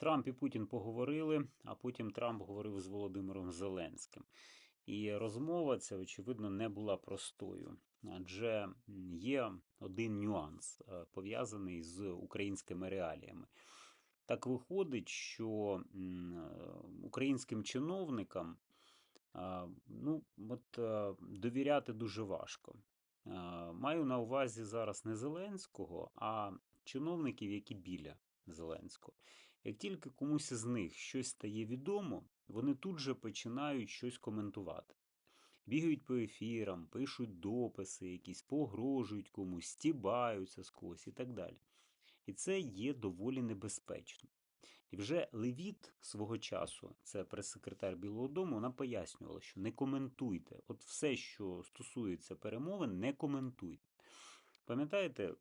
Трамп і Путін поговорили, а потім Трамп говорив з Володимиром Зеленським. І розмова ця, очевидно, не була простою, адже є один нюанс е, пов'язаний з українськими реаліями. Так виходить, що е, українським чиновникам ну, от, е, довіряти дуже важко. Маю на увазі зараз не Зеленського, а чиновників, які біля Зеленського. Як тільки комусь із них щось стає відомо, вони тут же починають щось коментувати. Бігають по ефірам, пишуть дописи, якісь погрожують комусь, стібаються з когось і так далі. І це є доволі небезпечно. І вже Левіт свого часу, це прес-секретар Білого Дому, вона пояснювала, що не коментуйте. От все, що стосується перемовин, не коментуйте. Пам'ятаєте,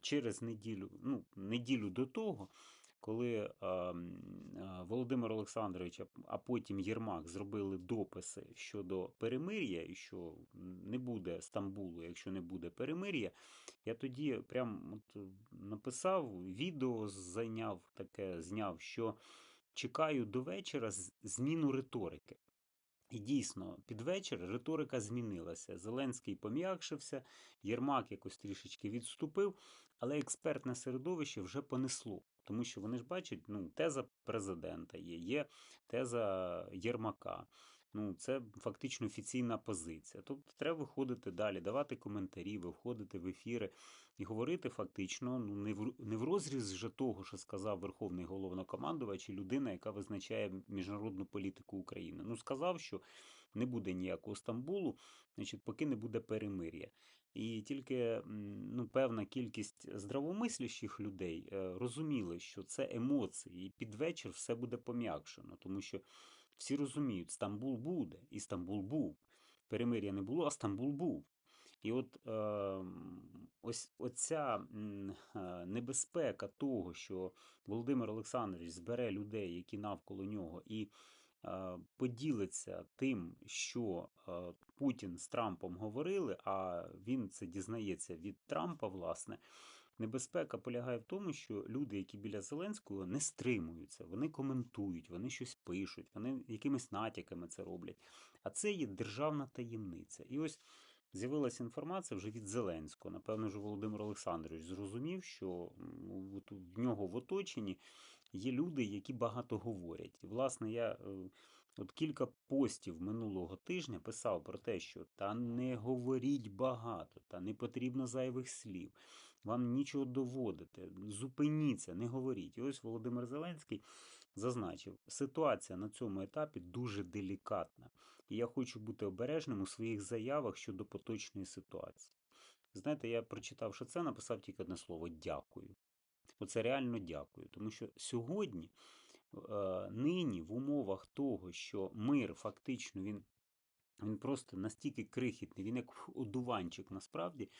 через неділю, ну, неділю до того, коли Володимир Олександрович, а- а потім Єрмак зробили дописи щодо перемир'я, і що не буде Стамбулу, якщо не буде перемир'я, я тоді прям от е, написав, відео зайняв таке, зняв, що чекаю до вечора зміну риторики. І дійсно, під вечір риторика змінилася. Зеленський пом'якшився, Єрмак якось трішечки відступив, але експертне середовище вже понесло. Тому що вони ж бачать, ну, теза президента є, є теза Єрмака. Ну, це фактично офіційна позиція. Тобто треба виходити далі, давати коментарі, виходити в ефіри і говорити фактично ну, не в, не в розріз же того, що сказав Верховний головнокомандувач і людина, яка визначає міжнародну політику України. Ну, сказав, що не буде ніякого Стамбулу, значить, поки не буде перемир'я. І тільки ну, певна кількість здравомислящих людей е, розуміли, що це емоції, і під вечір все буде пом'якшено, тому що всі розуміють, Стамбул буде, і Стамбул був. Перемир'я не було, а Стамбул був. І от е, ось оця е, небезпека того, що Володимир Олександрович збере людей, які навколо нього, і поділиться тим, що е, Путін з Трампом говорили, а він це дізнається від Трампа, власне. Небезпека полягає в тому, що люди, які біля Зеленського, не стримуються, вони коментують, вони щось пишуть, вони якимись натяками це роблять. А це є державна таємниця. І ось з'явилася інформація вже від Зеленського. Напевно, вже Володимир Олександрович зрозумів, що в нього в оточенні є люди, які багато говорять. І, власне, я е, от кілька постів минулого тижня писав про те, що та не говоріть багато, та не потрібно зайвих слів. Вам нічого доводити, зупиніться, не говоріть. І ось Володимир Зеленський зазначив, ситуація на цьому етапі дуже делікатна, і я хочу бути обережним у своїх заявах щодо поточної ситуації. Знаєте, я прочитавши це, написав тільки одне слово дякую. Оце реально дякую. Тому що сьогодні, е, нині, в умовах того, що мир фактично він, він просто настільки крихітний, він як одуванчик насправді,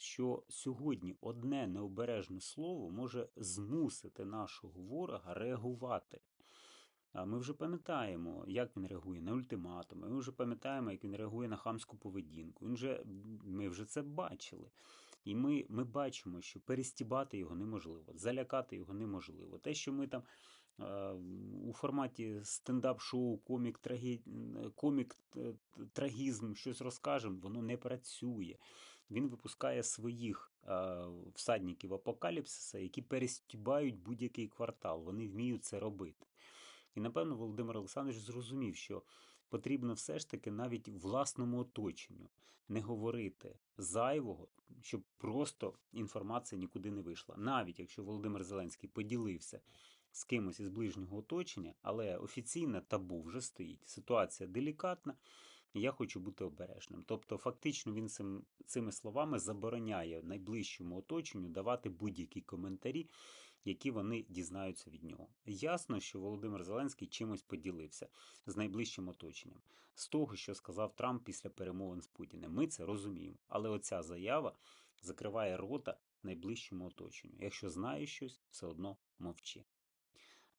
що сьогодні одне необережне слово може змусити нашого ворога реагувати. Ми вже пам'ятаємо, як він реагує на ультиматуми. Ми вже пам'ятаємо, як він реагує на хамську поведінку. Він же, ми вже це бачили. І ми, ми бачимо, що перестібати його неможливо, залякати його неможливо. Те, що ми там е, у форматі стендап-шоу, комік, трагі... комік е, щось розкажемо, воно не працює. Він випускає своїх е, всадників апокаліпсиса, які перестібають будь-який квартал. Вони вміють це робити. І напевно Володимир Олександрович зрозумів, що потрібно все ж таки навіть власному оточенню не говорити зайвого, щоб просто інформація нікуди не вийшла. Навіть якщо Володимир Зеленський поділився з кимось із ближнього оточення, але офіційне табу вже стоїть. Ситуація делікатна, я хочу бути обережним. Тобто, фактично, він цим, цими словами забороняє найближчому оточенню давати будь-які коментарі, які вони дізнаються від нього. Ясно, що Володимир Зеленський чимось поділився з найближчим оточенням, з того, що сказав Трамп після перемовин з Путіним. Ми це розуміємо. Але оця заява закриває рота найближчому оточенню. Якщо знаєш щось, все одно мовчи.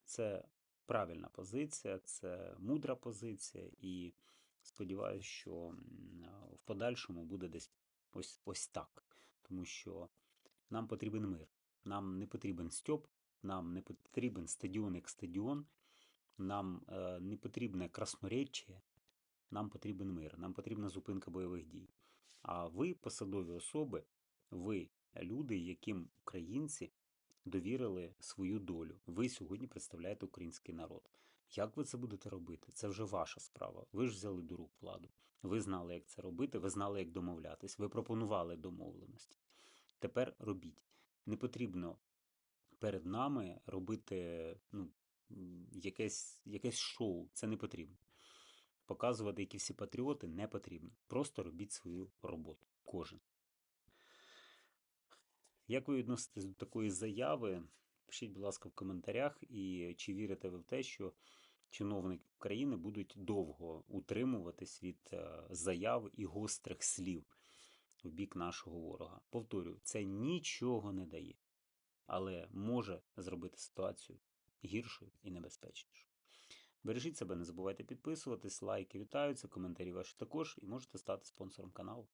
Це правильна позиція, це мудра позиція, і сподіваюся, що в подальшому буде десь ось, ось так. Тому що нам потрібен мир. Нам не потрібен стьоп, Нам не потрібен стадіон як стадіон, нам е, не потрібне краснореччя, нам потрібен мир, нам потрібна зупинка бойових дій. А ви, посадові особи, ви люди, яким українці довірили свою долю. Ви сьогодні представляєте український народ. Як ви це будете робити? Це вже ваша справа. Ви ж взяли до рук владу. Ви знали, як це робити, ви знали, як домовлятись, ви пропонували домовленості. Тепер робіть. Не потрібно перед нами робити ну, якесь, якесь шоу. Це не потрібно. Показувати, які всі патріоти, не потрібно. Просто робіть свою роботу. Кожен. Як ви відноситесь до такої заяви? Пишіть, будь ласка, в коментарях, і чи вірите ви в те, що чиновники України будуть довго утримуватись від е, заяв і гострих слів в бік нашого ворога? Повторюю, це нічого не дає, але може зробити ситуацію гіршою і небезпечнішою. Бережіть себе, не забувайте підписуватись, лайки вітаються, коментарі ваші також, і можете стати спонсором каналу.